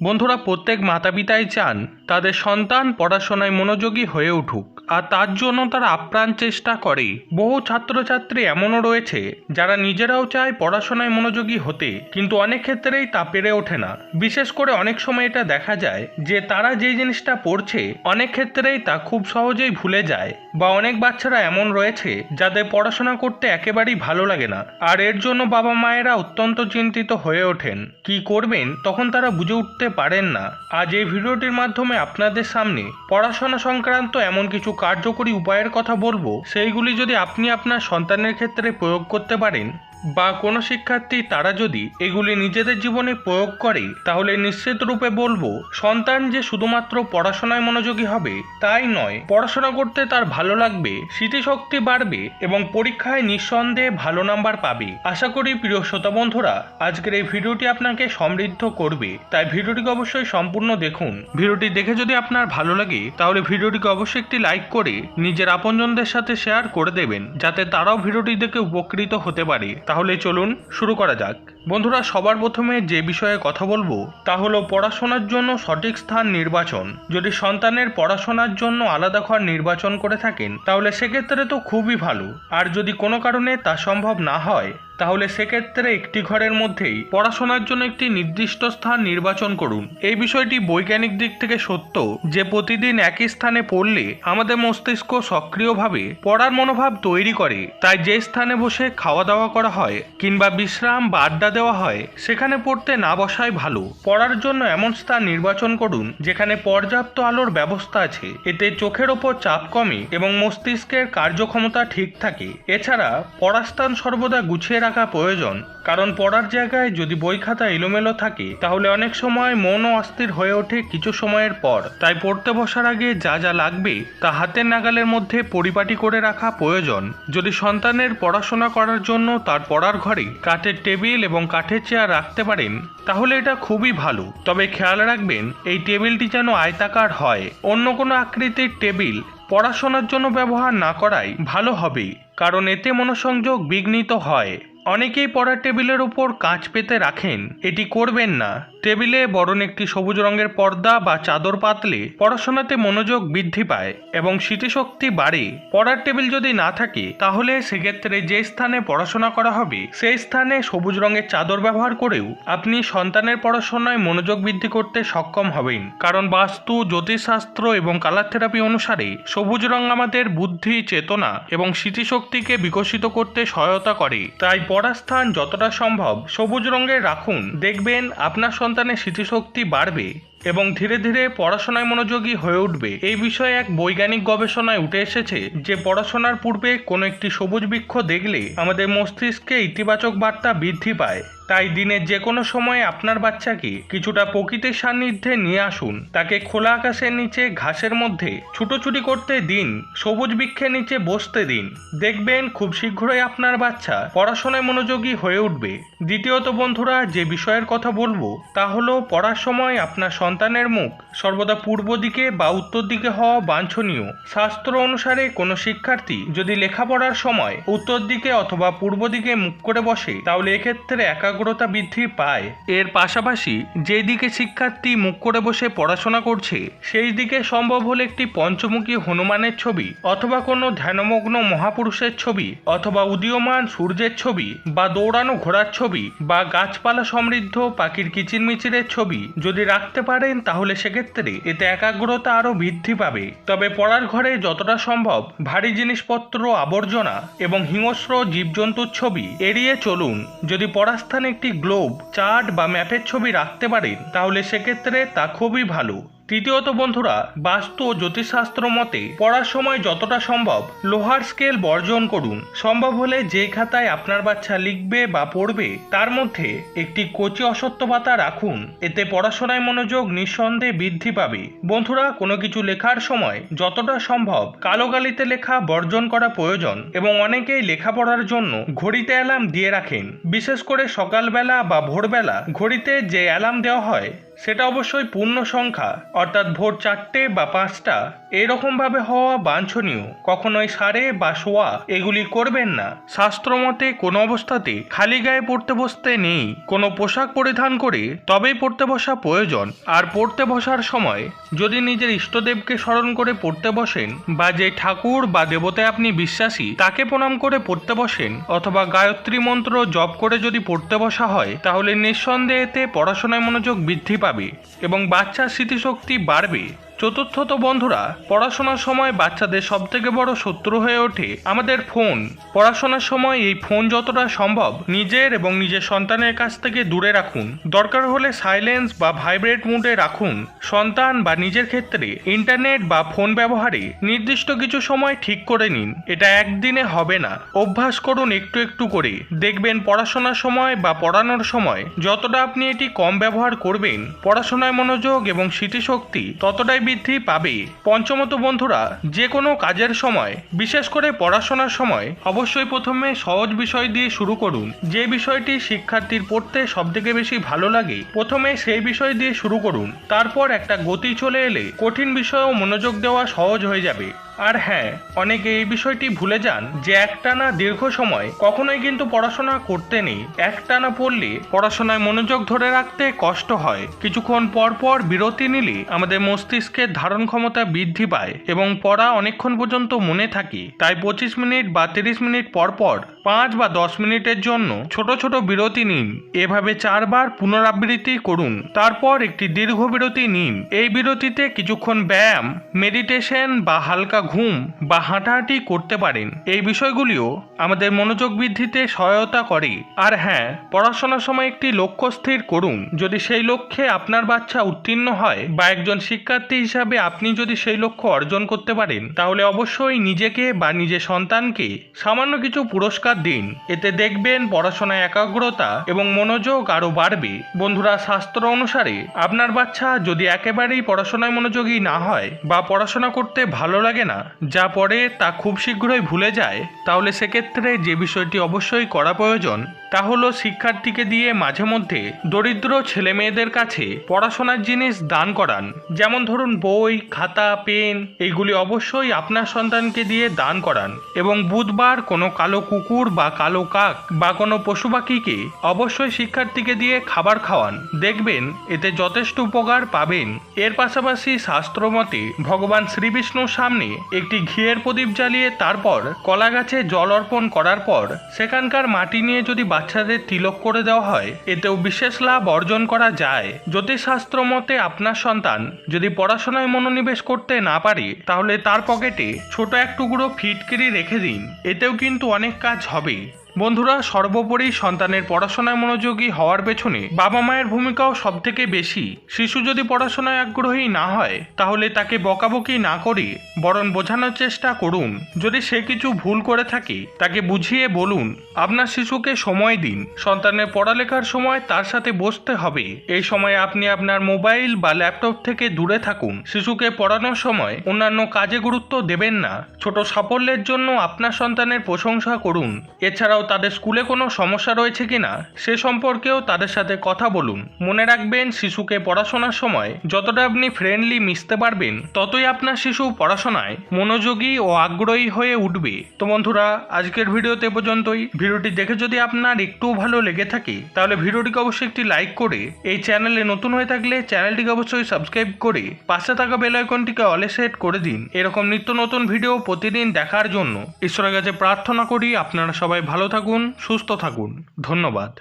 বন্ধুরা প্রত্যেক মাতা পিতাই চান তাদের সন্তান পড়াশোনায় মনোযোগী হয়ে উঠুক। আর তার জন্য তারা আপ্রাণ চেষ্টা করে। বহু ছাত্রছাত্রী এমনও রয়েছে, যারা নিজেরাও চায় পড়াশোনায় মনোযোগী হতে, কিন্তু অনেক ক্ষেত্রেই তা পেরে ওঠে না। বিশেষ করে অনেক সময় এটা দেখা যায় যে তারা যে জিনিসটা পড়ছে, অনেক ক্ষেত্রেই তা খুব সহজেই ভুলে যায়। বা অনেক বাচ্চারা এমন রয়েছে যাদের পড়াশোনা করতে একেবারেই ভালো লাগে না। আর এর জন্য বাবা মায়েরা অত্যন্ত চিন্তিত হয়ে ওঠেন। কি করবেন, তখন তারা বুঝে উঠতে পারেন না। আজ এই ভিডিওটির মাধ্যমে আপনাদের সামনে পড়াশোনা সংক্রান্ত এমন কিছু কার্যকরী উপায়ের কথা বলব সেইগুলি যদি আপনি আপনার সন্তানের ক্ষেত্রে প্রয়োগ করতে পারেন বা কোনো শিক্ষার্থী তারা যদি এগুলি নিজেদের জীবনে প্রয়োগ করে, তাহলে নিশ্চিত রূপে বলব, সন্তান যে শুধুমাত্র পড়াশোনায় মনোযোগী হবে, তাই নয়। পড়াশোনা করতে তার ভালো লাগবে, স্মৃতিশক্তি বাড়বে এবং পরীক্ষায় নিঃসন্দেহে ভালো নাম্বার পাবে। আশা করি প্রিয় শ্রোতা বন্ধুরা, আজকের এই ভিডিওটি আপনাকে সমৃদ্ধ করবে। তাই ভিডিওটিকে অবশ্যই সম্পূর্ণ দেখুন। ভিডিওটি দেখে যদি আপনার ভালো লাগে, তাহলে ভিডিওটিকে অবশ্যই একটি লাইক করে নিজের আপনজনদের সাথে শেয়ার করে দেবেন, যাতে তারাও ভিডিওটি দেখে উপকৃত হতে পারে। তাহলে চলুন শুরু করা যাক। বন্ধুরা, সবার প্রথমে যে বিষয়ে কথা বলব, তা হলো পড়াশোনার জন্য সঠিক স্থান নির্বাচন। যদি সন্তানের পড়াশোনার জন্য আলাদা ঘর নির্বাচন করে থাকেন, তাহলে সেক্ষেত্রে তো খুবই ভালো। আর যদি কোনো কারণে তা সম্ভব না হয় তাহলে সেক্ষেত্রে একটি ঘরের মধ্যেই পড়াশোনার জন্য একটি নির্দিষ্ট স্থান নির্বাচন করুন। এই বিষয়টি বৈজ্ঞানিক দিক থেকে সত্য যে প্রতিদিন একই স্থানে পড়লে আমাদের মস্তিষ্ক সক্রিয়ভাবে পড়ার মনোভাব তৈরি করে। তাই যে স্থানে বসে খাওয়া দাওয়া করা হয় কিংবা বিশ্রাম বা আড্ডা দেওয়া হয়, সেখানে পড়তে না বসাই ভালো। পড়ার জন্য এমন স্থান নির্বাচন করুন যেখানে পর্যাপ্ত আলোর ব্যবস্থা আছে। এতে চোখের ওপর চাপ কমে এবং মস্তিষ্কের কার্যক্ষমতা ঠিক থাকে। এছাড়া পড়ার স্থান সর্বদা গুছিয়ে রাখা প্রয়োজন। কারণ পড়ার জায়গায় যদি বই খাতা এলোমেলো থাকে, তাহলে অনেক সময় মনও অস্থির হয়ে ওঠে কিছু সময়ের পর। তাই পড়তে বসার আগে যা যা লাগবে, তা হাতের নাগালের মধ্যে পরিপাটি করে রাখা প্রয়োজন। যদি সন্তানের পড়াশোনা করার জন্য তার পড়ার ঘরে কাঠের টেবিল এবং কাঠের চেয়ার রাখতে পারেন, তাহলে এটা খুবই ভালো। তবে খেয়াল রাখবেন, এই টেবিলটি যেন আয়তাকার হয়। অন্য কোনো আকৃতির টেবিল পড়াশোনার জন্য ব্যবহার না করাই ভালো হবে, কারণ এতে মনোসংযোগ বিঘ্নিত হয়। অনেকেই পড়ার টেবিলের উপর কাঁচ পেতে রাখেন। এটি করবেন না। টেবিলে বরং একটি সবুজ রঙের পর্দা বা চাদর পাতলে পড়াশোনাতে মনোযোগ বৃদ্ধি পায় এবং স্মৃতিশক্তি বাড়ে। পড়ার টেবিল যদি না থাকে, তাহলে সেক্ষেত্রে যে স্থানে পড়াশোনা করা হবে, সেই স্থানে সবুজ রঙের চাদর ব্যবহার করেও আপনি সন্তানের পড়াশোনায় মনোযোগ বৃদ্ধি করতে সক্ষম হবেন। কারণ বাস্তু, জ্যোতিষশাস্ত্র এবং কালার থেরাপি অনুসারে সবুজ রং আমাদের বুদ্ধি, চেতনা এবং স্মৃতিশক্তিকে বিকশিত করতে সহায়তা করে। তাই পড়ার স্থান যতটা সম্ভব সবুজ রঙের রাখুন। দেখবেন আপনার সন্তানের স্মৃতিশক্তি বাড়বে এবং ধীরে ধীরে পড়াশোনায় মনোযোগী হয়ে উঠবে। এই বিষয়ে এক বৈজ্ঞানিক গবেষণায় উঠে এসেছে যে পড়াশোনার পূর্বে কোনো একটি সবুজ বৃক্ষ দেখলে আমাদের মস্তিষ্কে ইতিবাচক বার্তা বৃদ্ধি পায়। তাই দিনের যে কোনো সময় আপনার বাচ্চাকে কিছুটা প্রকৃতির সান্নিধ্যে নিয়ে আসুন। তাকে খোলা আকাশের নিচে, ঘাসের মধ্যে, ছুটোছুটি করতে দিন, সবুজ বৃক্ষের নিচে বসতে দিন। দেখবেন খুব শীঘ্রই আপনার বাচ্চা পড়াশোনায় মনোযোগী হয়ে উঠবে। দ্বিতীয়ত বন্ধুরা, যে বিষয়ের কথা বলব, তা হলো পড়ার সময় আপনার সন্তানের মুখ সর্বদা পূর্ব দিকে বা উত্তর দিকে হওয়া বাঞ্ছনীয়। শাস্ত্র অনুসারে কোনো শিক্ষার্থী যদি লেখাপড়ার সময় উত্তর দিকে অথবা পূর্ব দিকে মুখ করে বসে, তাহলে এক্ষেত্রে একাগ্রতা বৃদ্ধি পায়। এর পাশাপাশি যে দিকে শিক্ষার্থী মুখ করে বসে পড়াশোনা করছে সেই দিকে সম্ভব হলে একটি পঞ্চমুখী হনুমানের ছবি অথবা কোনো ধ্যানমগ্ন মহাপুরুষের ছবি অথবা উদীয়মান সূর্যের ছবি বা দৌড়ানো ঘোড়ার ছবি বা গাছপালা সমৃদ্ধ পাখির কিচিরমিচিরের ছবি যদি রাখতে পারেন, তাহলে সেক্ষেত্রে এতে একাগ্রতা আরও বৃদ্ধি পাবে। তবে পড়ার ঘরে যতটা সম্ভব ভারী জিনিসপত্র, আবর্জনা এবং হিংস্র জীবজন্তুর ছবি এড়িয়ে চলুন। যদি পড়ার স্থানে একটি গ্লোব চার্ট বা ম্যাপের ছবি রাখতে পারেন তাহলে সেক্ষেত্রে তা খুবই ভালো। তৃতীয়ত বন্ধুরা, বাস্তু ও জ্যোতিষশাস্ত্র মতে পড়ার সময় যতটা সম্ভব লোহার স্কেল বর্জন করুন। সম্ভব হলে যে খাতায় আপনার বাচ্চা লিখবে বা পড়বে, তার মধ্যে একটি কচি অসত্য পাতা রাখুন। এতে পড়াশোনায় মনোযোগ নিঃসন্দেহে বৃদ্ধি পাবে। বন্ধুরা, কোনো কিছু লেখার সময় যতটা সম্ভব কালো কালিতে লেখা বর্জন করা প্রয়োজন এবং অনেকেই লেখাপড়ার জন্য ঘড়িতে অ্যালার্ম দিয়ে রাখেন। বিশেষ করে সকালবেলা বা ভোরবেলা ঘড়িতে যে অ্যালার্ম দেওয়া হয় সেটা অবশ্যই পূর্ণ সংখ্যা, অর্থাৎ ভোর চারটে বা পাঁচটা, এরকমভাবে হওয়া বাঞ্ছনীয়। কখনোই সারে বা শোয়া এগুলি করবেন না। শাস্ত্রমতে কোনো অবস্থাতে খালি গায়ে পড়তে বসতে নেই। কোনো পোশাক পরিধান করে তবেই পড়তে বসা প্রয়োজন। আর পড়তে বসার সময় যদি নিজের ইষ্টদেবকে স্মরণ করে পড়তে বসেন বা যে ঠাকুর বা দেবতায় আপনি বিশ্বাসী তাকে প্রণাম করে পড়তে বসেন অথবা গায়ত্রী মন্ত্র জপ করে যদি পড়তে বসা হয়, তাহলে নিঃসন্দেহে এতে পড়াশোনায় মনোযোগ বৃদ্ধি পাবে এবং বাচ্চার স্মৃতিশক্তি বাড়বে। চতুর্থত বন্ধুরা, পড়াশোনার সময় বাচ্চাদের সবথেকে বড় শত্রু হয়ে ওঠে আমাদের ফোন। পড়াশোনার সময় এই ফোন যতটা সম্ভব নিজের এবং নিজের সন্তানের কাছ থেকে দূরে রাখুন। দরকার হলে সাইলেন্স বা ভাইব্রেট মুডে রাখুন। সন্তান বা নিজের ক্ষেত্রে ইন্টারনেট বা ফোন ব্যবহারে নির্দিষ্ট কিছু সময় ঠিক করে নিন। এটা একদিনে হবে না। অভ্যাস করুন একটু একটু করে। দেখবেন পড়াশোনার সময় বা পড়ানোর সময় যতটা আপনি এটি কম ব্যবহার করবেন, পড়াশোনায় মনোযোগ এবং স্মৃতিশক্তি ততটাই বৃদ্ধি পাবে। পঞ্চমত বন্ধুরা যে কোনো কাজের সময়, বিশেষ করে পড়াশোনার সময়, অবশ্যই প্রথমে সহজ বিষয় দিয়ে শুরু করুন। যে বিষয়টি শিক্ষার্থীর পড়তে সবথেকে বেশি ভালো লাগে, প্রথমে সেই বিষয় দিয়ে শুরু করুন। তারপর একটা গতি চলে এলে কঠিন বিষয়েও মনোযোগ দেওয়া সহজ হয়ে যাবে। আর হ্যাঁ অনেকে এই বিষয়টি ভুলে যান যে একটানা দীর্ঘ সময় কখনোই কিন্তু পড়াশোনা করতে নেই। একটানা পড়লে পড়াশোনায় মনোযোগ ধরে রাখতে কষ্ট হয়। কিছুক্ষণ পর পর বিরতি নিলে আমাদের মস্তিষ্কের ধারণ ক্ষমতা বৃদ্ধি পায় এবং পড়া অনেকক্ষণ পর্যন্ত মনে থাকে। তাই পঁচিশ মিনিট বা তিরিশ মিনিট পর পর পাঁচ বা দশ মিনিটের জন্য ছোট ছোট বিরতি নিন। এভাবে চারবার পুনরাবৃত্তি করুন। তারপর একটি দীর্ঘ বিরতি নিন। এই বিরতিতে কিছুক্ষণ ব্যায়াম, মেডিটেশন বা হালকা ঘুম বা হাঁটাহাঁটি করতে পারেন। এই বিষয়গুলিও আমাদের মনোযোগ বৃদ্ধিতে সহায়তা করে। আর হ্যাঁ পড়াশোনার সময় একটি লক্ষ্য স্থির করুন। যদি সেই লক্ষ্যে আপনার বাচ্চা উত্তীর্ণ হয় বা একজন শিক্ষার্থী হিসাবে আপনি যদি সেই লক্ষ্য অর্জন করতে পারেন, তাহলে অবশ্যই নিজেকে বা নিজের সন্তানকে সামান্য কিছু পুরস্কার দিন। এতে দেখবেন পড়াশোনায় একাগ্রতা এবং মনোযোগ আরও বাড়বে। বন্ধুরা, শাস্ত্র অনুসারে আপনার বাচ্চা যদি একেবারেই পড়াশোনায় মনোযোগী না হয় বা পড়াশোনা করতে ভালো লাগে না যা পড়ে তা খুব শীঘ্রই ভুলে যায় তাহলে সেক্ষেত্রে যে বিষয়টি অবশ্যই করা প্রয়োজন তা হলো শিক্ষার্থীকে দিয়ে মাঝে মধ্যে দরিদ্র ছেলে মেয়েদের কাছে পড়াশোনার জিনিস দান করান। যেমন ধরুন বই, খাতা, পেন এইগুলি অবশ্যই আপনার সন্তানকে দিয়ে দান করান এবং বুধবার কোনো কালো কুকুর বা কালো কাক বা কোনো পশু পাখিকে অবশ্যই শিক্ষার্থীকে দিয়ে খাবার খাওয়ান। দেখবেন এতে যথেষ্ট উপকার পাবেন। এর পাশাপাশি শাস্ত্রমতে ভগবান শ্রীবিষ্ণুর সামনে একটি ঘিয়ের প্রদীপ জ্বালিয়ে তারপর কলা গাছে জল অর্পণ করার পর সেখানকার মাটি নিয়ে যদি বাচ্চাদের তিলক করে দেওয়া হয়, এতেও বিশেষ লাভ অর্জন করা যায়। জ্যোতিষশাস্ত্র মতে আপনার সন্তান যদি পড়াশোনায় মনোনিবেশ করতে না পারে, তাহলে তার পকেটে ছোট এক টুকরো ফিটকিরি রেখে দিন। এতেও কিন্তু অনেক কাজ হবে। বন্ধুরা, সর্বোপরি সন্তানের পড়াশোনায় মনোযোগী হওয়ার পেছনে বাবা মায়ের ভূমিকাও সব থেকে বেশি। শিশু যদি পড়াশোনায় আগ্রহী না হয়, তাহলে তাকে বকাবকি না করে বরং বোঝানোর চেষ্টা করুন। যদি সে কিছু ভুল করে থাকে, তাকে বুঝিয়ে বলুন, আপনার শিশুকে সময় দিন। সন্তানের পড়ালেখার সময় তার সাথে বসতে হবে। এই সময় আপনি আপনার মোবাইল বা ল্যাপটপ থেকে দূরে থাকুন। শিশুকে পড়ানোর সময় অন্যান্য কাজে গুরুত্ব দেবেন না। ছোট সাফল্যের জন্য আপনার সন্তানের প্রশংসা করুন। এছাড়াও তাদের স্কুলে কোনো সমস্যা রয়েছে কিনা সে সম্পর্কেও তাদের সাথে কথা বলুন। মনে রাখবেন, শিশুকে পড়াশোনার সময় যতটা আপনি ফ্রেন্ডলি মিশতে পারবেন, ততই আপনার শিশু পড়াশোনায় মনোযোগী ও আগ্রহী হয়ে উঠবে। তো বন্ধুরা, আজকের ভিডিওতে পর্যন্তই। ভিডিওটি দেখে যদি আপনার একটু ভালো লেগে থাকে, তাহলে ভিডিওটিকে অবশ্যই একটি লাইক করে এই চ্যানেলে নতুন হয়ে থাকলে চ্যানেলটিকে অবশ্যই সাবস্ক্রাইব করে পাশে থাকা বেল আইকনটিকে অলে সেট করে দিন। এরকম নিত্য নতুন ভিডিও প্রতিদিন দেখার জন্য ঈশ্বরের কাছে প্রার্থনা করি, আপনারা সবাই ভালো থাকুন সুস্থ থাকুন। ধন্যবাদ।